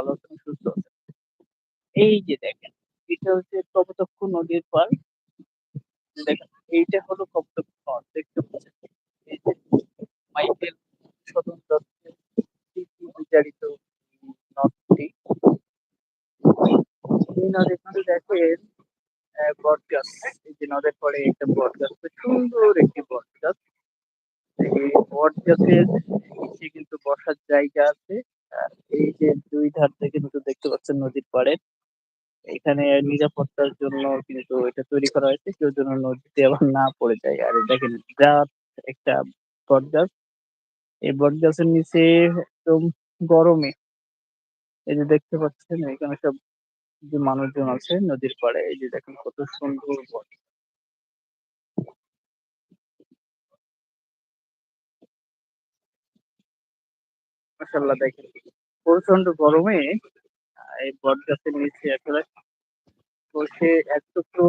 ভালো আছেন, সুস্থ আছেন। এই যে দেখেন, এটা হচ্ছে কপোতাক্ষ নদীর পার। দেখেন, এইটা হলো কপোতাক্ষ নদ দেখতে পাচ্ছেন। এই যে মাইকেল সদন দত্তের বিচারিত নদটি। এই নদে কিন্তু দেখেন বটগাছ। এই যে নদের পাড়ে একটা বটগাছ। সুন্দর একটি বটগাছ। এই বটগাছের নিচে কিন্তু বসার জায়গা আছে। আর এই যে দুই ধার থেকে কিন্তু দেখতে পাচ্ছেন নদীর পাড়ে। এখানে নিরাপত্তার জন্য কিন্তু এটা তৈরি করা হয়েছে। কেউ যেন নদীতে আবার না পড়ে যায়। আর দেখেন বিরাট একটা বটগাছ। এই বটগাছের নিচে একদম গরমে এই যে দেখতে পাচ্ছেন, এখানে সব যে মানুষজন আছে নদীর পাড়ে, এই যে দেখেন কত সুন্দর বট। মাশাআল্লাহ দেখেন প্রচণ্ড গরমে এই বটগাছের নিচে আসলে বসে এক টুকরো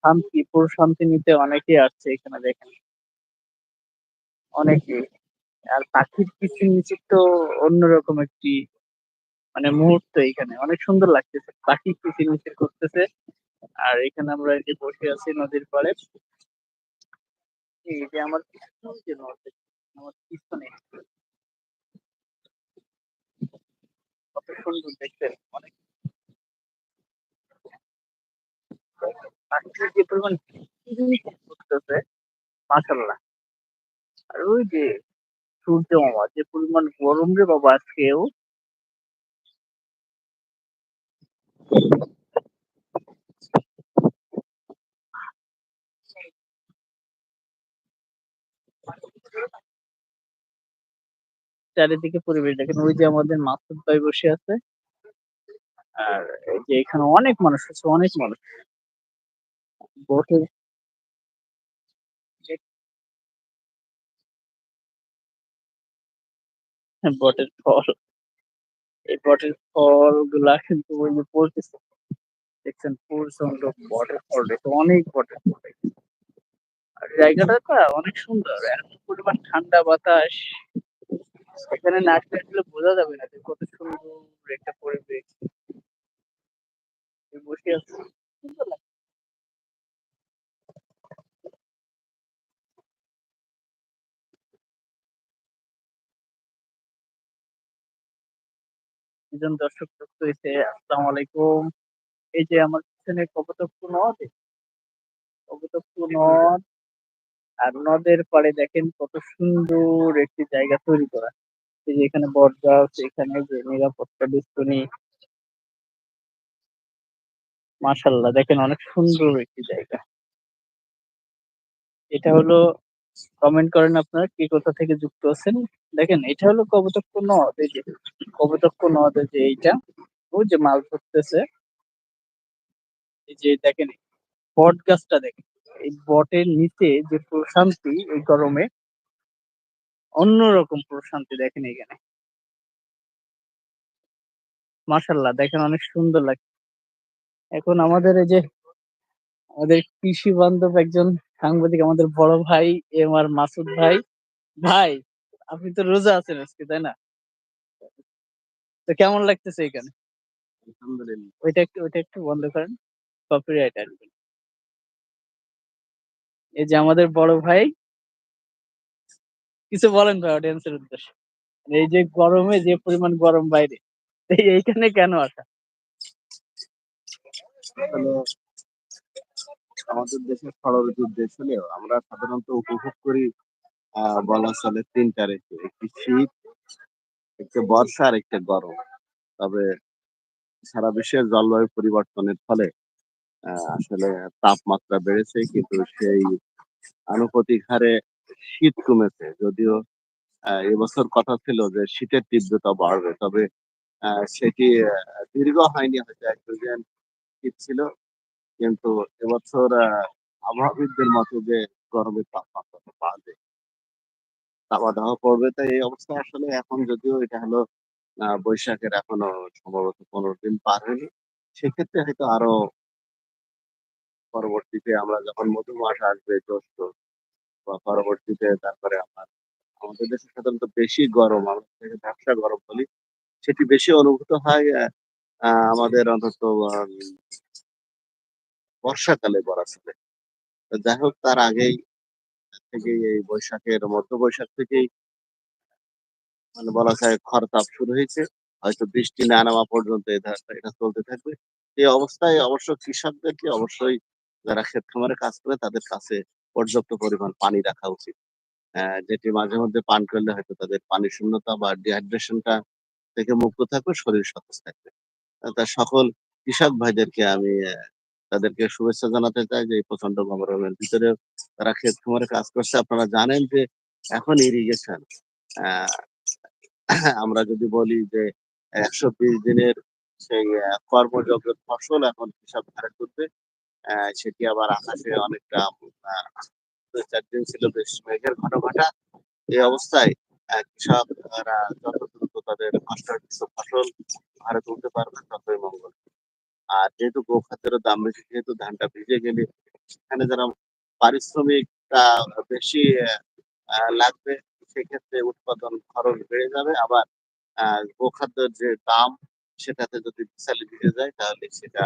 শান্তি প্রশান্তি নিতে অনেকেই আসছে এখানে দেখেন। অনেকে আর পাখির কিচির-মিচির তো অন্যরকম একটি মানে মুহূর্ত এখানে অনেক সুন্দর লাগতেছে। পাখি কিচির-মিচির করতেছে। আর এখানে আমরা এই যে বসে আছি নদীর পাড়ে। এই যে আমার ওই যে নদ আমার পিছনে। কত সুন্দর দেখতে অনেক পাখির যে পরিমাণ করতেছে মাশাআল্লাহ। আর ওই যে সূর্য মামা, যে পরিমাণ গরম রে বাবা, আজকেও। চারিদিকে পরিবেশ দেখেন ওই যে আমাদের মাসুদ ভাই বসে আছে। আর এই যে এখানে অনেক মানুষ আছে, অনেক মানুষ। বোটে যে হ্যাঁ, বটের ফল। এই বটের ফলগুলা কিন্তু ওই যে পড়তেছে। দেখছেন প্রচণ্ড বটের ফল রয়েছে। অনেক বটের ফল আর জায়গাটা অনেক সুন্দর। এত পরিমাণ ঠান্ডা বাতাস। এখানে না আসলে বোঝা যাবে না যে কত সুন্দর একটা পরিবেশ। বসে আছি। সুন্দর লাগছে। দুজন দর্শক যুক্ত হইছে। আসসালামু আলাইকুম। এই যে আমার পিছনে কপোতাক্ষ নদ। কপোতাক্ষ নদ। আর নদের পাড়ে দেখেন কত সুন্দর একটি জায়গা তৈরি করা। যে এখানে বটগাছ, এখানে যে নিরাপত্তা বেষ্টনী। মাশাআল্লাহ দেখেন অনেক সুন্দর একটি জায়গা। এটা হলো কমেন্ট করেন আপনারা কে কোথা থেকে যুক্ত আছেন। দেখেন এটা হলো কপোতাক্ষ নদ। এই যে কপোতাক্ষ নদ যে এইটা। ওই যে মাছ ধরতেছে। এই যে দেখেন বট গাছটা দেখেন। এই বটের নিচে যে প্রশান্তি এই গরমে অন্যরকম প্রশান্তি দেখেন এখানে মাশাআল্লাহ দেখেন অনেক সুন্দর লাগছে। এখন আমাদের এই যে আমাদের কৃষি বান্ধব একজন সাংবাদিক আমাদের বড় ভাই এম আর মাসুদ ভাই। ভাই আপনি তো রোজা আছেন আজকে, তাই না? তো কেমন লাগতেছে এখানে? আলহামদুলিল্লাহ। ওইটা একটু ওইটা একটু বন্ধ করেন। কপিরাইট আসবে। এই যে আমাদের বড় ভাই কিছু বলেন ভাই অডিয়েন্সের উদ্দেশ্যে। এই যে গরমে যে পরিমাণ গরম বাইরে। এইখানে কেন আসা? আমাদের দেশের দেশে ষড়ঋতুর দেশ হলেও আমরা সাধারণত উপভোগ করি বলা চলে ৩ টা ঋতু। একটি শীত, একটা বর্ষা আর একটা গরম। তবে সারা বিশ্বের জলবায়ু পরিবর্তনের ফলে আসলে তাপমাত্রা বেড়েছে কিন্তু সেই আনুপাতিক হারে শীত কমেছে। যদিও এবছর কথা ছিল যে শীতের তীব্রতা বাড়বে। তবে সেটি দীর্ঘ হয়নি হয়তো ১-২ দিন শীত ছিল। কিন্তু এবছর আবহাওয়াবিদদের মতে যে গরমের তাপমাত্রাটা বাড়বে। দাবদাহ পড়বে তাই এই অবস্থা আসলে এখন যদিও এটা হলো বৈশাখের এখনও সম্ভবত ১৫ দিন পার হয়নি। সেক্ষেত্রে হয়তো আরও পরবর্তীতে আমরা যখন মধু মাস আসবে, জ্যৈষ্ঠ পরবর্তীতে তারপরে আমার, আমাদের দেশে সাধারণত বেশি গরম আমরা যেটাকে গরম বলি। সেটি বেশি অনুভূত হয় আমাদের অন্তত বর্ষাকালে বলা চলে। যাই হোক, তার আগেই থেকেই এই বৈশাখের মধ্য বৈশাখ থেকেই মানে বলা যায় খরতাপ শুরু হয়েছে। হয়তো বৃষ্টি না নামা পর্যন্ত এটা চলতে থাকবে। এই অবস্থায় অবশ্য কৃষকদেরকে অবশ্যই যারা ক্ষেত খামারে কাজ করে তাদের কাছে পর্যাপ্ত পরিমাণ পানি রাখা উচিত। যেটি মাঝে মধ্যে পান করলে হয়তো তাদের পানি শূন্যতা বা ডিহাইড্রেশন টা থেকে মুক্ত থাকবে, শরীর সতেজ থাকবে। তা সকল কৃষক ভাইদেরকে আমি তাদেরকে শুভেচ্ছা জানাতে চাই যে প্রচণ্ড গরমের ভিতরেও তারা ক্ষেত খামারে কাজ করছে। আপনারা জানেন যে এখন ইরিগেশন আমরা যদি বলি যে ১২০ দিনের সেই কর্মযোগ্য ফসল এখন কৃষক ঘরে তুলবে। সেটি আবার আকাশে অনেকটা ২-৪ দিন ছিল বেশ মেঘের ঘনঘটা। এই অবস্থায় কৃষকরা যত দ্রুত তাদের ফসল ঘরে তুলতে পারবে ততই মঙ্গল। আর যেহেতু গো-খাদ্যের দাম বেশি যেহেতু ধানটা ভিজে গেলে সেখানে যারা পারিশ্রমিকটা বেশি লাগবে, সেক্ষেত্রে উৎপাদন খরচ বেড়ে যাবে। আবার গো-খাদ্যের যে দাম, সেটাতে যদি ভিজালি ভিজে যায়, তাহলে সেটা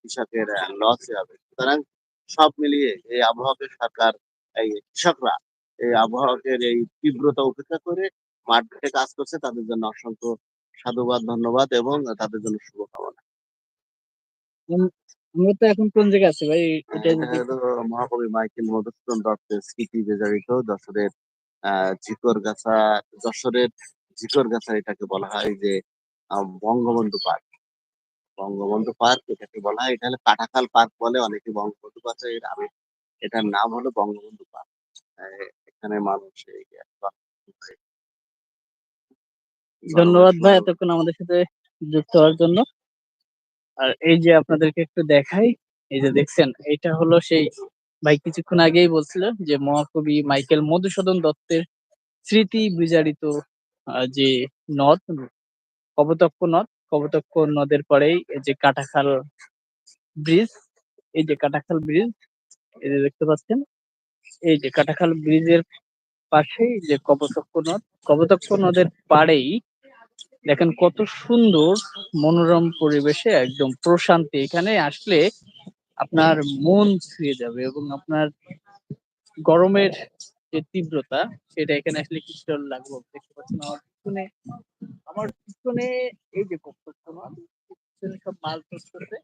কৃষকের লস যাবে। সুতরাং সব মিলিয়ে এই আবহাওয়াকে সরকার এই কৃষকরা এই আবহাওয়াকের এই তীব্রতা উপেক্ষা করে মাঠ কাজ করছে তাদের জন্য অসংখ্য সাধুবাদ, ধন্যবাদ এবং তাদের জন্য শুভকামনা। আমরা তো এখন কোন জায়গায় আছি ভাই? হলো মহাকবি মাইকেল মধুসূদন দত্তের স্মৃতি বিজড়িত যশোরের ঝিকরগাছা যশোরের ঝিকরগাছা এটাকে বলা হয় যে বঙ্গবন্ধু পার্ক। বঙ্গবন্ধু পার্ক এটাকে বলা হয়। এটা হলো কাটাখাল পার্ক বলে অনেকে বঙ্গবন্ধু পার্কের আমি এটার নাম হলো বঙ্গবন্ধু পার্ক। এখানে মানুষ ধন্যবাদ ভাই এতক্ষণ আমাদের সাথে যুক্ত হওয়ার জন্য। আর এই যে আপনাদেরকে একটু দেখাই, এই যে দেখছেন এটা হলো সেই ভাই কিছুক্ষণ আগেই বলছিল যে মহাকবি মাইকেল মধুসূদন দত্তের স্মৃতি বিজড়িত আ যে নদ, কপোতাক্ষ নদ, কপোতাক্ষ নদের পরেই এই যে কাটাখাল ব্রিজ, এই যে কাটাখাল ব্রিজ, এই যে দেখতে পাচ্ছেন। এই যে কাটাখাল ব্রিজের পাশেই যে কপোতাক্ষ নদ, কপোতাক্ষ নদের পাড়েই দেখেন কত সুন্দর মনোরম পরিবেশে একদম প্রশান্তি। এখানে আসলে আপনার মন ছুঁয়ে যাবে এবং আপনার গরমের যে তীব্রতা সেটা এখানে আসলে কিছুটা লাগবে। দেখতে পাচ্ছেন আমার পিছনে আমার পিছনে এই যে সব মাছ ধরতেছে।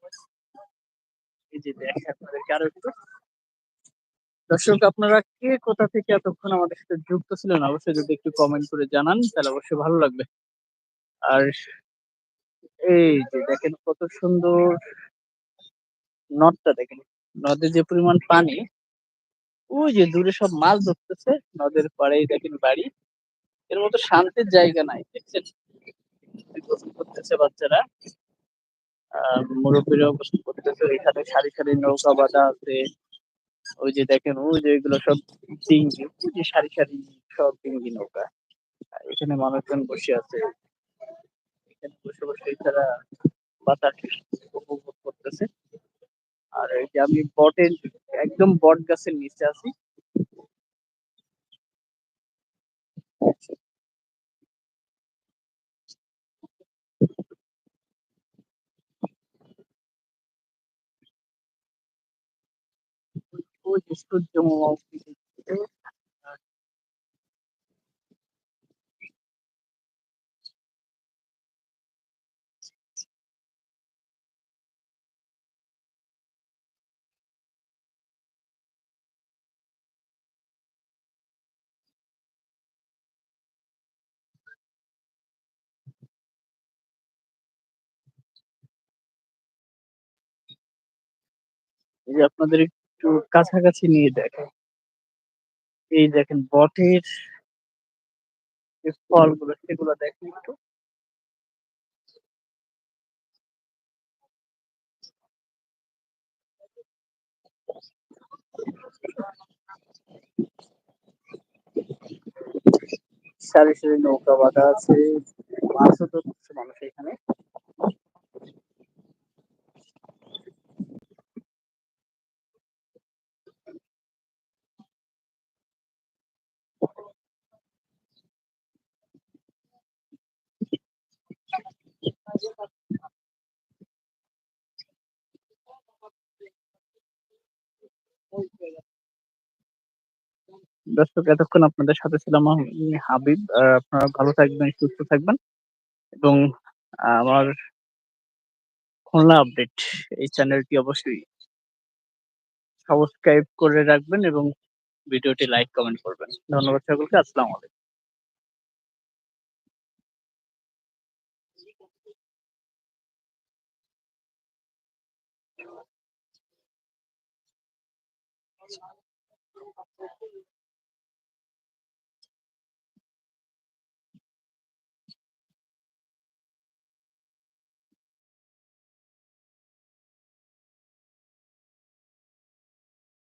এই যে আরও একটু। দর্শক আপনারা কে কোথা থেকে এতক্ষণ আমাদের সাথে যুক্ত ছিলেন অবশ্যই যদি একটু কমেন্ট করে জানান তাহলে অবশ্যই ভালো লাগবে। আর এই যে দেখেন কত সুন্দর নদটা দেখেন। নদে যে পরিমাণ পানি, ওই যে দূরে সব মাছ ধরতেছে, নদের পাড়েই দেখেন বাড়ি। এর মতো শান্তির জায়গা নাই। দেখছেন? করতেছে বাচ্চারা। মুরব্বিরাও গোসল করতেছে। এখানে সারি, সারি নৌকা বাঁধা আছে। ওই যে দেখেন ওই যে এগুলো সব ডিঙ্গি, ওই যে সারি, সারি সব ডিঙ্গি নৌকা। এখানে মানুষজন বসে আছে। এখানে বসে, বসে তারা বাতাস উপভোগ করতেছে। আর এই যে আমি বটের একদম বট গাছের নিচে আছি। ওই যে সূর্যমামা উঠতেছে। আর এই যে আপনাদের একটু কাছাকাছি নিয়ে দেখাই। এই দেখেন বটের ফলগুলো সেগুলো দেখেন একটু। সারি, সারি নৌকা বাঁধা আছে। মাছও ধরতেছে মানুষ এখানে। দর্শক, এতক্ষণ আপনাদের সাথে ছিলাম হাবিব আপনারা ভালো থাকবেন, সুস্থ থাকবেন এবং আমার খুলনা আপডেট, এই চ্যানেলটি অবশ্যই সাবস্ক্রাইব করে রাখবেন এবং ভিডিওটি লাইক, কমেন্ট করবেন ধন্যবাদ সকলকে, আসসালামু আলাইকুম